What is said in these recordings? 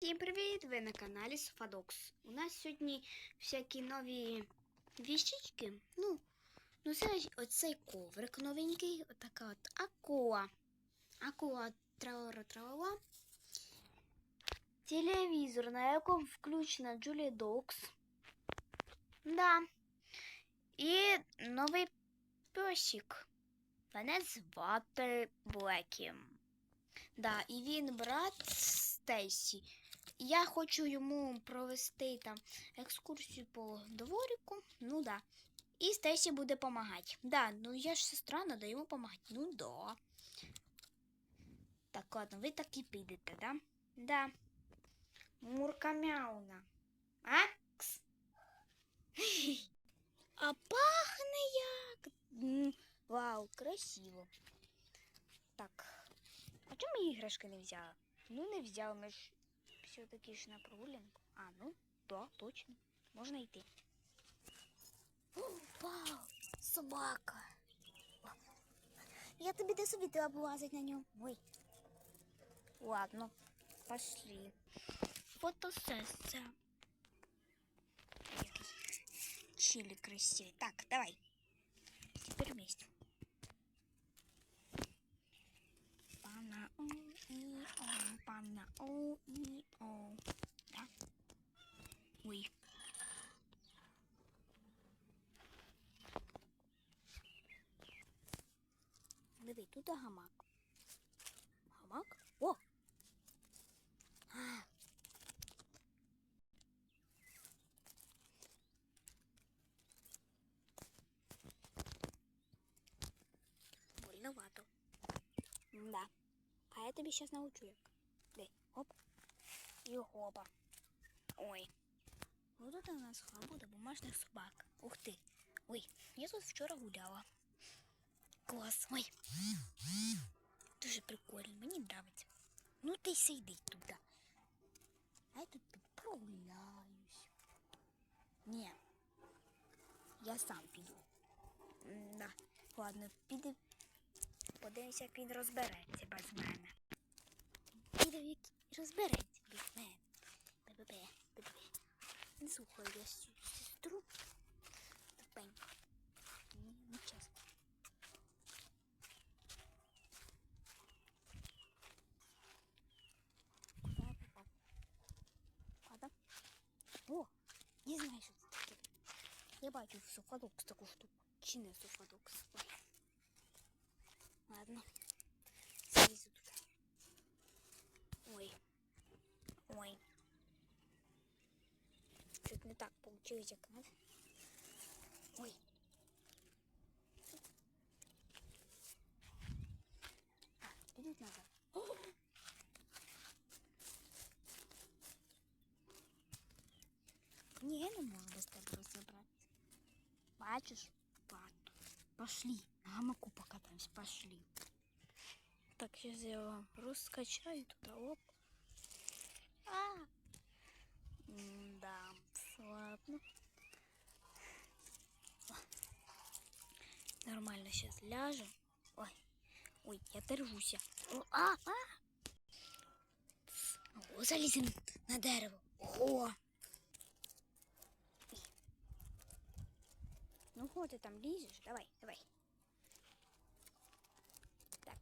Всім привіт! Ви на каналі Софадокс. У нас сьогодні всякі нові віщички. Ну, ну це оцей коврик новенький, отака от акула. Акула траура траула. Телевізор, на якому включена Джулі Докс. Да. І новий песик. Мене звати Блекі. Да, і він брат Стейсі. Я хочу йому провести там екскурсію по дворику. Ну да. І Стейсі буде допомагати. Да, ну я ж сестра, надо йому допомагати. Ну да. Так, ладно, ви так і підете, да? Да. Мурка мяуна. А? Кс. А пахне як. Вау, красиво. Так. А чому іграшки не взяла? Ну, не взяла, ми ж все-таки ж на прогулянку. А, ну, да, точно. Можна йти. О, вау, собака. Я тобі де собі облазить на ньому. Ой. Ладно, пошли. Фотосессия. Чили красивый. Так, давай. Теперь вместе. О и о, пана о и о. Да? Ой. Диви, тут гамак. Гамак? О! А. Больновато. Да. А я тобі зараз научу як. Дай, оп. І хопа. Ой. Ну тут у нас буде бумажних собак. Ух ти. Ой, я тут вчора гуляла. Клас. Ой. Дуже прикольно, мені нравиться. Ну ти сиди туди. А я тут прогуляюсь. Ні. Я сам піду. Да. Ладно, піди Подивимося, як він розбереться без мене. Піде як розбереться без мене. Бе-бе-бе, бе-бе. Не слухаю я цю сестру. Тупенько. Ні, не чесно. Куди я попав? Ладно. О, я знаю, що це таке. Я бачу в софадокс таку штуку. Чи не софадокс? Ой. Ладно. Залізу тут. Ой. Ой. Чуть не так получилось, як надо. Ой. Так, підуть назад. О! Ні, я не можу без тебе розібратися. Бачиш? Бачу. Пошли. На гамаку покатаемся. Пошли. Так, сейчас я вам раскачаю туда. Оп. А! Да, ладно. Нормально сейчас ляжем. Ой, ой, я держуся. О, а, а! О, залезем на дерево. Ого! Ну, вот ты там лезешь. Давай, давай. Так.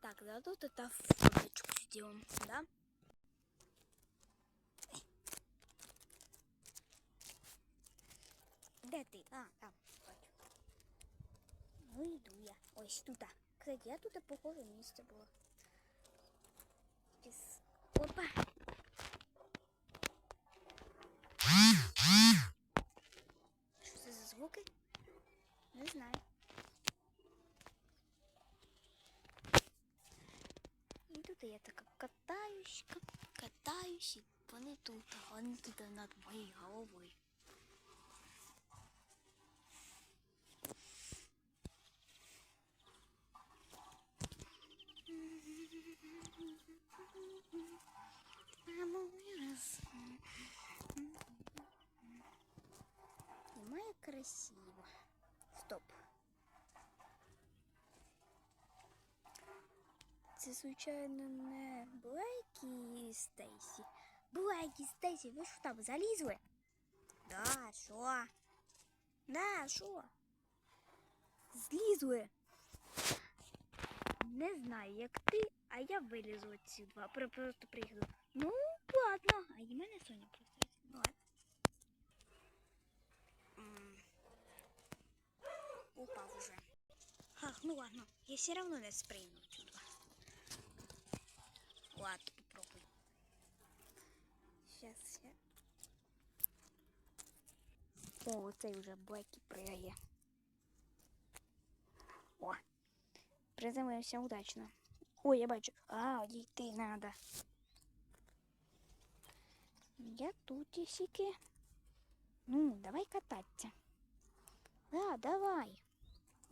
Так, да тут это фоточку сделаем, да? Де ти? А, там, бачу. Ну, йду я. Ось тут. Кстати, я тут похоже місце було. Щас. Опа. Що це за звуки? Не знаю. І тут я так катаюсь, ка- катаюсь, і вони тут, а вони тут над моєю головою. Красиво. Стоп. Це, звичайно, не Блейкі Стейсі. Блекі, Стейсі, ви що там залізли? Да, що? Да, що? Злізли. Не знаю, як ти, а я вилізу отсюда. Про- Просто приїду. Ну, ладно. А і мене Соня просто. Ну, ладно. М. Упав уже. Ах, ну ладно, я все равно не спрыгну отсюда. Ладно, попробуй. Сейчас я... О, цей вже Блекі пригає. О, приземлився удачно. Ой, я бачу. А, дійти надо. Я тут ісіки. Ну, давай кататися. Да, давай.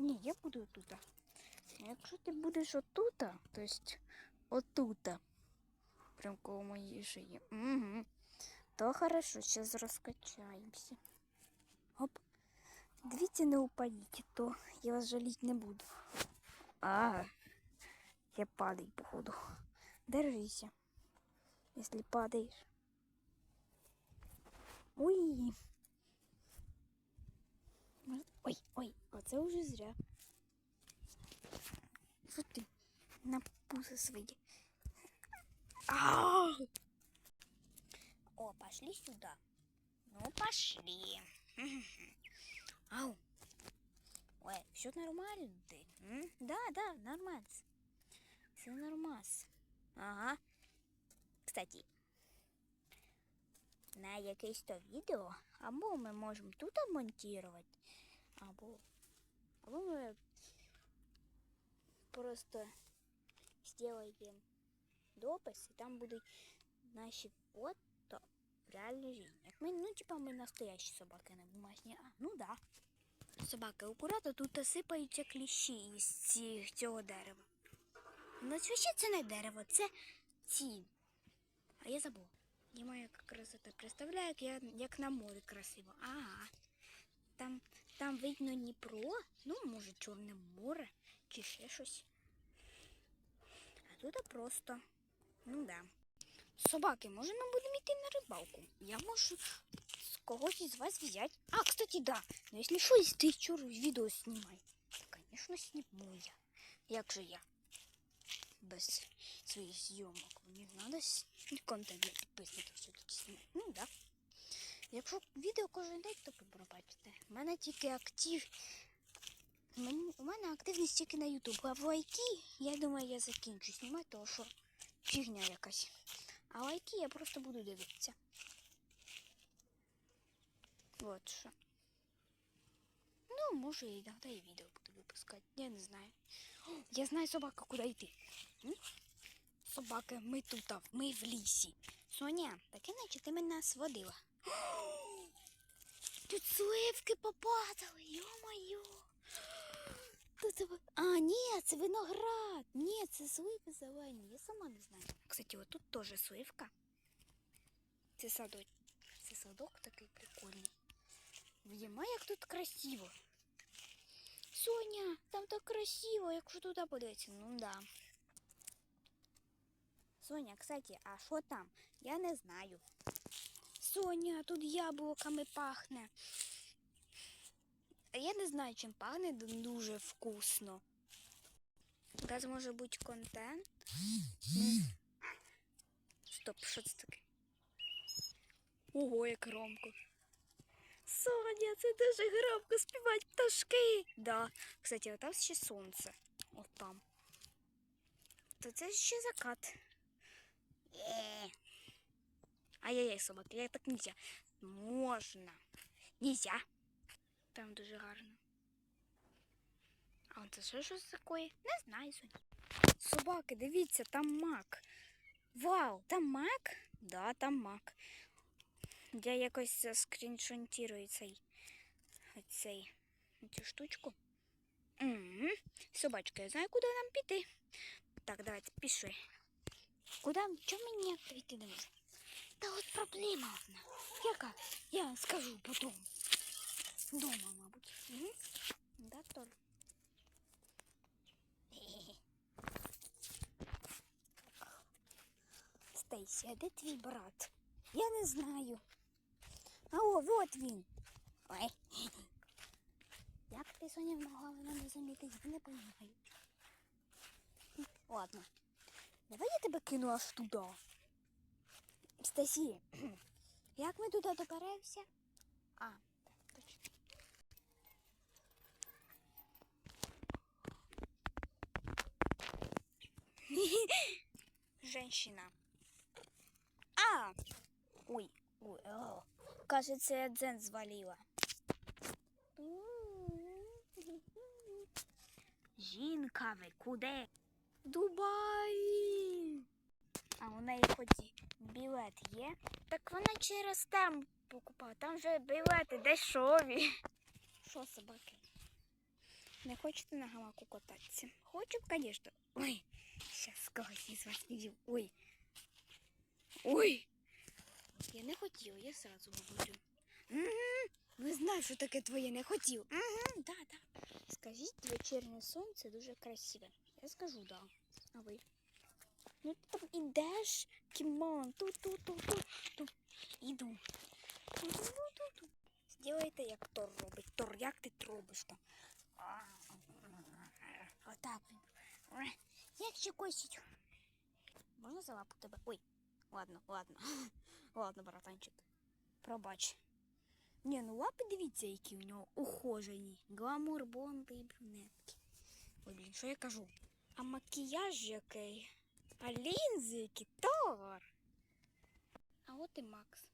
Ні, я буду тут. Якщо ти будеш отута, то есть отута, прям коло моєї шиї, угу. то хорошо, зараз розкачаємося. Оп. Дивіться, не упадіть, то я вас жаліть не буду. А, я падаю, походу. Держися, якщо падаєш. Ой. Ой, ой, оце вже зря. Що ти на пузи свої? О, пошли сюда. Ну, пошли. Ау. Ой, все нормально ты? Да, да, нормально. Все нормально. Ага. Кстати, на якесь то відео, або ми можемо тут монтувати, або, або ми просто сделаем допис, і там будуть наші фото в реальній житті. Ми, ну, типа ми настоящі собаки, не бумажні. А, ну да. Собаки, акуратно тут сипаються кліщі із цього дерева. Ну, ще це не дерево, це ці. А я забув. Діма, яка красота. Представляю, як, я, як на морі красиво. Ага. Там, там видно Дніпро, ну, може, Чорне море чи ще щось. А тут просто. Ну да. Собаки, може нам будемо йти на рибалку? Я можу з когось із вас взяти. А, кстати, да. Ну, якщо щось, ти чур відео знімай. Звісно, зніму я. Як же я? Без своїх зйомок. Мені треба контент для підписників все-таки знімати. Ну, да. Якщо відео кожен день, то ви пробачите. У мене тільки актив. У мене активність тільки на YouTube. А в лайки, я думаю, я закінчу знімати, тому що фігня якась. А лайки я просто буду дивитися. Вот що. Ну, може, я іноді і відео буду випускати. Я не знаю. Я знаю собака, куди йти. Собака, ми тут, ми в лісі. Соня, так іначе ти мене сводила. Тут сливки попадали, йо-моє. А, ні, це виноград. Ні, це сливи зелені. Я сама не знаю. Кстати, от тут теж сливка. Це садок. Це садок такий прикольний. Вдіма, як тут красиво. Соня, там так красиво, якщо туди подивитися. Ну да. Соня, кстати, а що там? Я не знаю. Соня, тут яблуками пахне. Я не знаю, чим пахне дуже вкусно. Зараз може бути контент. Стоп, що це таке? Ого, як громко. Соня, це дуже громко співають пташки. Да. Кстати, а там ще сонце. От там. То це ще закат. Е. Ай-яй-яй, собаки, я так нельзя. Можна. Нельзя. Там дуже гарно. А он це що таке? Не знаю. Собаки, дивіться, там мак. Вау, там мак? Да, там мак. Я якось скріншонтірую цей, цей, цю штучку. Угу. Собачка, я знаю, куди нам піти. Так, давайте, пішли. Куди? Чому мені ніяк прийти не можна? Та от проблема одна. Яка? Я скажу потім. Дома, мабуть. Угу. Да, Толь? Стейсі, а де твій брат? Я не знаю. А о, от він. Ой. Як ти Соня могла мене не замітити, я не розумію. Ладно. Давай я тебе кину аж туди. Стасі, як ми туди доберемося? А, так, точно. Женщина. А! Ой, ой, о. Кажется, я дзен звалила. Жінка, ви куди? Дубай. А у неї хоч білет є? Так вона через там покупала. Там же білети дешеві. Що, собаки? Не хочете на гамаку кататися? Хочу, звісно. Ой, зараз когось із вас відів. Ой. Ой. Я не хотів, я сразу говорю. Угу. Ви знаєте, що таке твоє не хотів. Угу, да, да. Скажіть, вечірнє сонце дуже красиве. Я скажу, да. А ви? Ну ти там ідеш, кімон, ту-ту-ту-ту. Іду. Сделайте, як Тор робить. Тор, як ти робиш там? Отак. Як ще косить? Можна за лапу тебе? Ой, ладно, ладно. Ладно, братанчик. Пробач. Ні, ну лапи дивіться, які у нього ухожені. Гламур, блонди і брюнетки. Ой, блін, що я кажу? А макіяж який? А лінзи які? Тор. А от і Макс.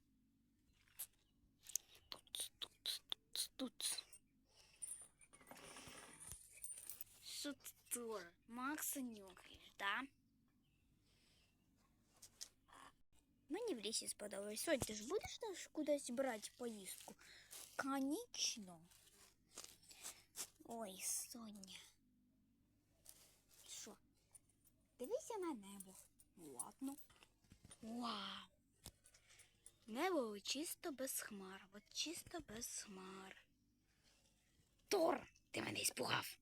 Тут, тут, тут, тут. Що ти, Тор? Макса нюхаєш, да? Мені в лісі сподобалось. Сонь, ти ж будеш нас кудись брати поїздку? Конечно. Ой, Соня. Дивися на небо. Ладно. Вау. Небо чисто без хмар. От чисто без хмар. Тор, ти мене іспугав.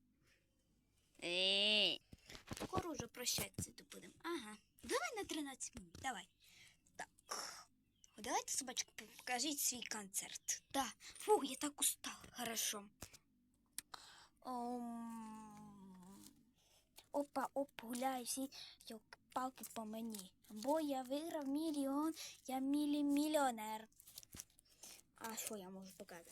Ей. Скоро вже прощатися то будемо. Ага. Давай на 13 минут. Давай. Так. Давайте, собачка, покажіть свій концерт. Да. Фу, я так устала. Хорошо. Ом... Опа, оп, гуляй всі палки по мені. Бо я виграв мільйон, я мілі мільйонер. А що я можу показати?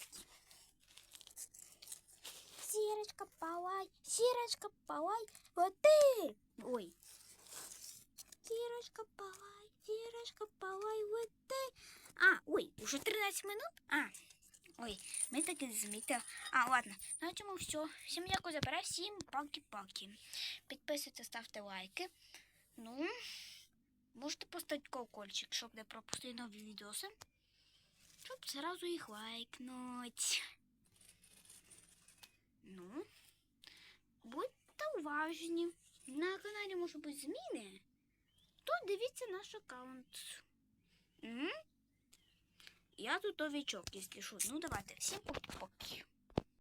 Сірочка, палай, сірочка, палай, вот ти. Ой. Сірочка, палай, сірочка, палай, вот ти. А, ой, уже 13 минут? А, ой, ми таки змітили. А, ладно, на цьому все. Всім дякую за перегляд, всім паки-паки. Підписуйтесь, ставте лайки. Ну, можете поставити колокольчик, щоб не пропустити нові відоси. Щоб зразу їх лайкнуть. Ну, будьте уважні. На каналі можуть бути зміни. То дивіться наш аккаунт. М? Я тут новичок, якщо що. Ну давайте, всім поки-поки.